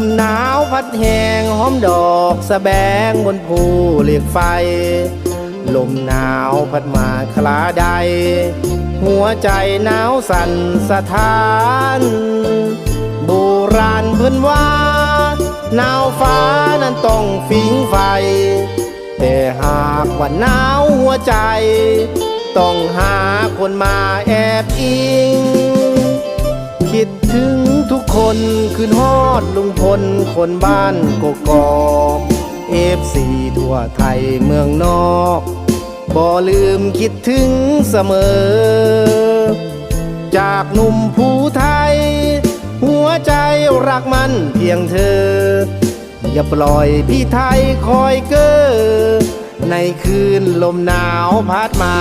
ลมหนาวพัดแหงหอมดอกสะแบงบนภูเหล็กไฟ ลมหนาวพัดมาคลาใด หัวใจหนาวสั่นสะท้านโบราณเพิ่นว่าหนาวฟ้านั้นต้องฟิงไฟ แต่หากว่าหนาวหัวใจ ต้องหาคนมาแอบอิง คิดถึงทุกคนคืนฮอดลุงพลคนบ้านกกอกเอฟซีทั่วไทยเมืองนอกบ่ลืมคิดถึงเสมอ จากหนุ่มผู้ไทย หัวใจรักมันเพียงเธอ อย่าปล่อยพี่ไทยคอยเก้อในคืนลมหนาวพัดมา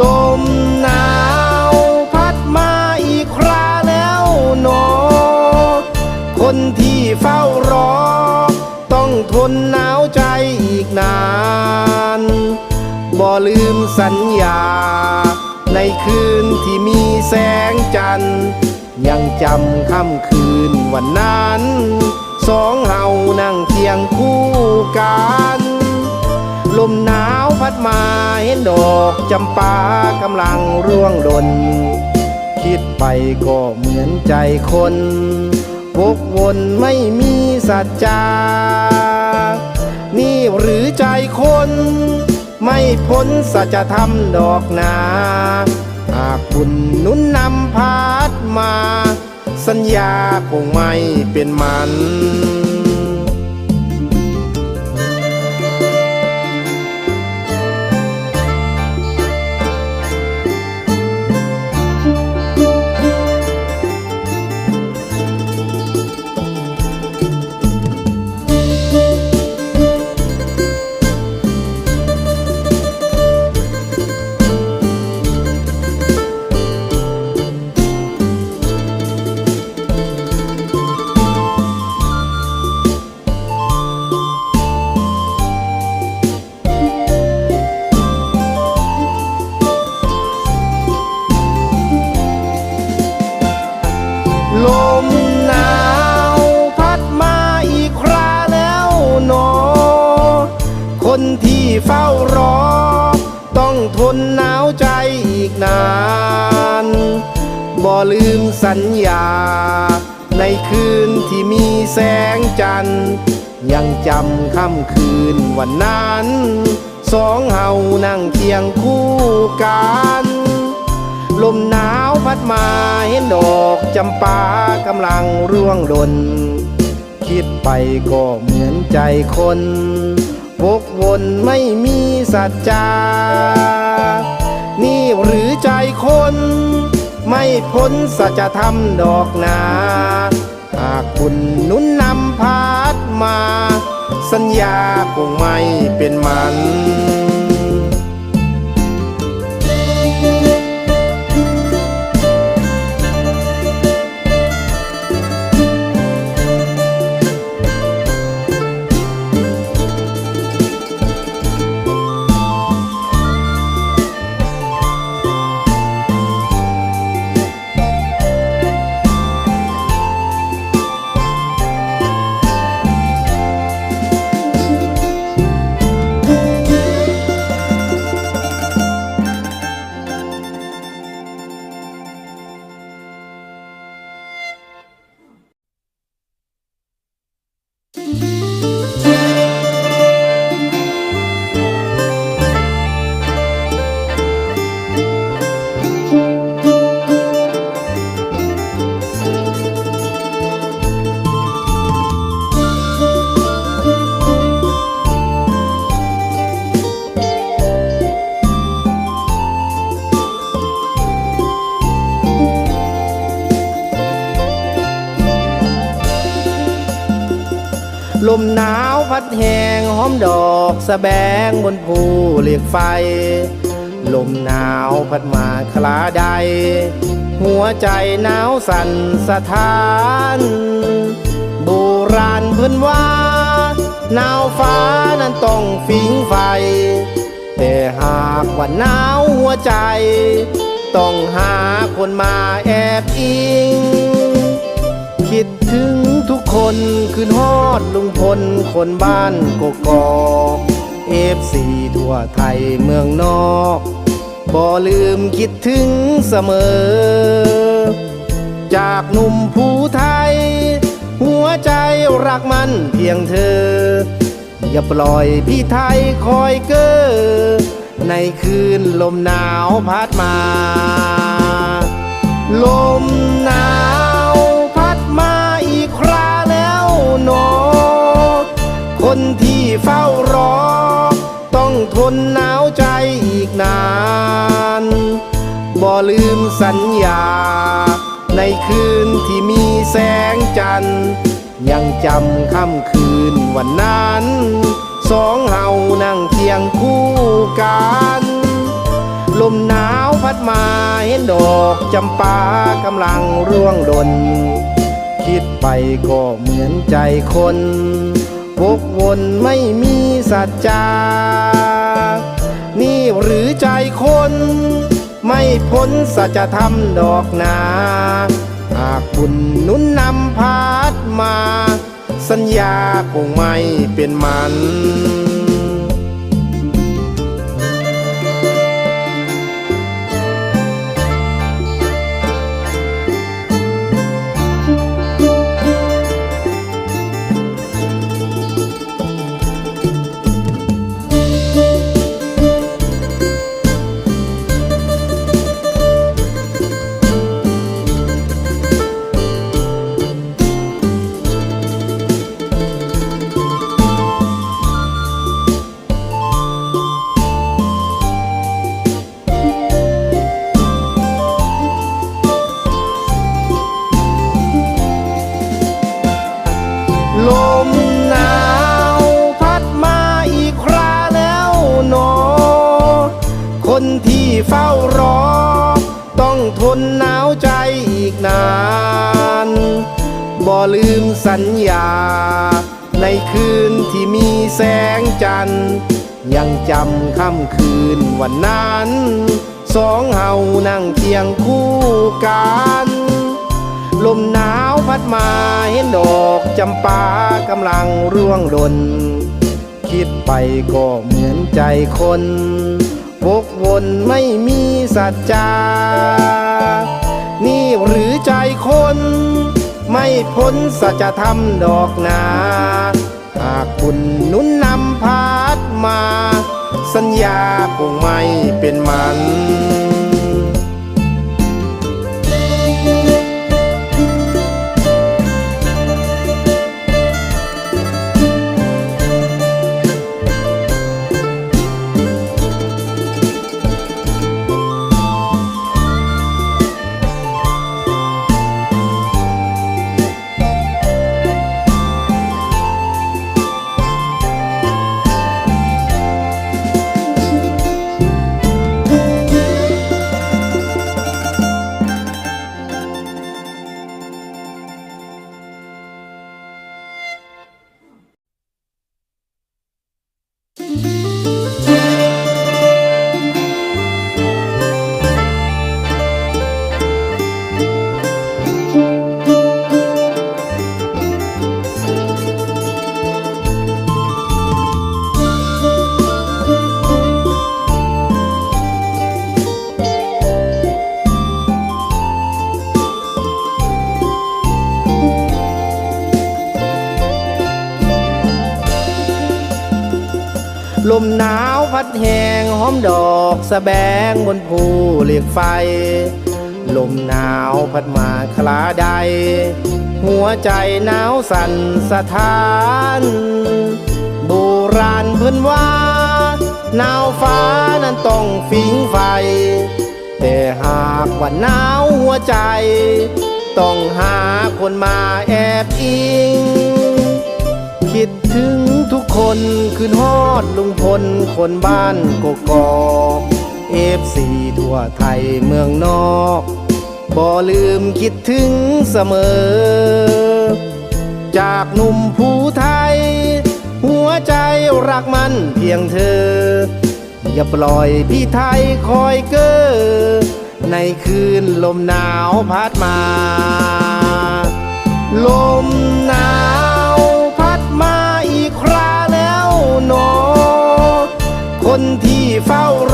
ลมหนาว คนที่เฝ้ารอ ต้องทนหนาวใจอีกนาน บ่ลืมสัญญา ในคืนที่มีแสงจันทร์ยังจำค่ำคืนวันนั้น สองเฮานั่งเคียงคู่กัน ลมหนาวพัดมาเห็นดอกจำปากำลังร่วงหล่นคิดไปก็เหมือนใจคน วกวนไม่มีสัจจา นี่หรือใจคน ไม่พ้นสัจธรรมดอกนาหากบุญหนุนนำพาดมา สัญญาคงไม่เป็นมัน คนที่เฝ้ารอ ต้องทนหนาวใจอีกนาน บ่ลืมสัญญา ในคืนที่มีแสงจันทร์ยังจำค่ำคืนวันนั้น สองเฮานั่งเคียงคู่กัน ลมหนาวพัดมาเห็นดอกจำปากำลังร่วงหล่นคิดไปก็เหมือนใจคน วกวนไม่มีสัจจา นี่หรือใจคน ไม่พ้นสัจธรรมดอกนา หากบุญนุนนำพาดมา สัญญาคงไม่เป็นมัน ลมหนาวพัดแหงหอมดอกสะแบงบนภูเหล็กไฟ ลมหนาวพัดมาคลาใด หัวใจหนาวสั่นสะท้าน โบราณเพิ่นว่าหนาวฟ้านั้นต้องฟิงไฟ แต่หากว่าหนาวหัวใจ ต้องหาคนมาแอบอิง คิดถึงทุกคนคืนฮอดลุงพลคนบ้านกกอกเอฟซีทั่วไทยเมืองนอกบ่ลืมคิดถึงเสมอ จากหนุ่มผู้ไทย หัวใจรักมันเพียงเธอ อย่าปล่อยพี่ไทยคอยเกอ้อในคืนลมหนาวพัดมา ลมหนาว หนอ คนที่เฝ้ารอ ต้องทนหนาวใจอีกนาน บ่ลืมสัญญา ในคืนที่มีแสงจันทร์ ยังจำค่ำคืนวันนั้น สองเฮานั่งเคียงคู่กันลมหนาวพัดมาเห็นดอกจำปากำลังร่วงหล่น ไปก็เหมือนใจคนวกวนไม่มีสัจจา นี่หรือใจคน ไม่พ้นสัจธรรมดอกนา หากบุญนุนนำพาดมา สัญญาคงไม่เป็นมัน ลืมสัญญา ในคืนที่มีแสงจันทร์ ยังจำค่ำคืนวันนั้น สองเฮานั่งเคียงคู่กัน ลมหนาวพัดมาเห็นดอกจำปากำลังร่วงหล่น คิดไปก็เหมือนใจคนวกวนไม่มีสัจจา นี่หรือใจคน ไม่พ้นสัจธรรมดอกนาหากคุณนุนนำพาดมา สัญญาคงไม่เป็นมัน สะแบงบนภูเหล็กไฟ ลมหนาวพัดมาคลาใด หัวใจหนาวสั่นสะท้านโบราณเพิ่นว่าหนาวฟ้านั้นต้องฟิงไฟ แต่หากว่าหนาวหัวใจ ต้องหาคนมาแอบอิง คิดถึงทุกคนคืนฮอดลุงพลคนบ้านกกอก ฟซีทั่วไทยเมืองนอก บ่ลืมคิดถึงเสมอ จากหนุ่มผู้ไทย หัวใจรักมันเพียงเธอ อย่าปล่อยพี่ไทยคอยเกอ้อในคืนลมหนาวพัดมา ลมหนาวพัดมาอีกคราแล้วหนอ คนที่เฝ้ารอ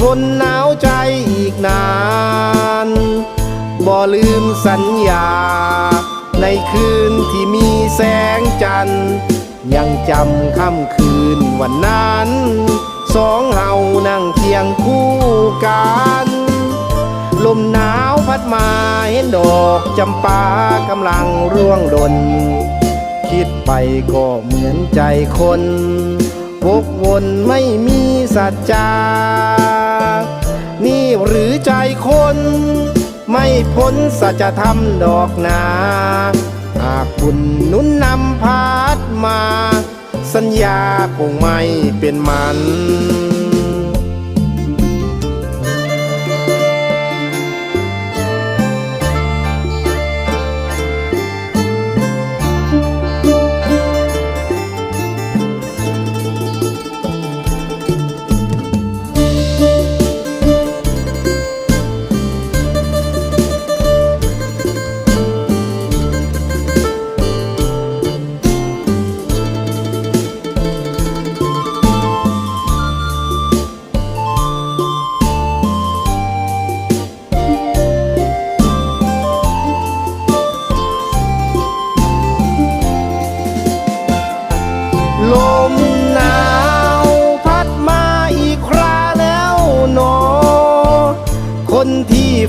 ทนหนาวใจอีกนาน บ่ลืมสัญญา ในคืนที่มีแสงจันทร์ยังจำค่ำคืนวันนั้น สองเฮานั่งเคียงคู่กัน ลมหนาวพัดมาเห็นดอกจำปากำลังร่วงหล่นคิดไปก็เหมือนใจคน วกวนไม่มีสัจจา นี่หรือใจคน ไม่พ้นสัจธรรมดอกนาหากคุณนุนนำพาดมา สัญญาคงไม่เป็นมัน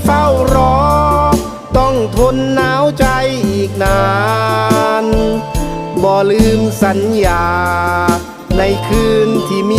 เฝ้ารอ ต้องทนหนาวใจอีกนาน บ่ลืมสัญญา ในคืนที่มี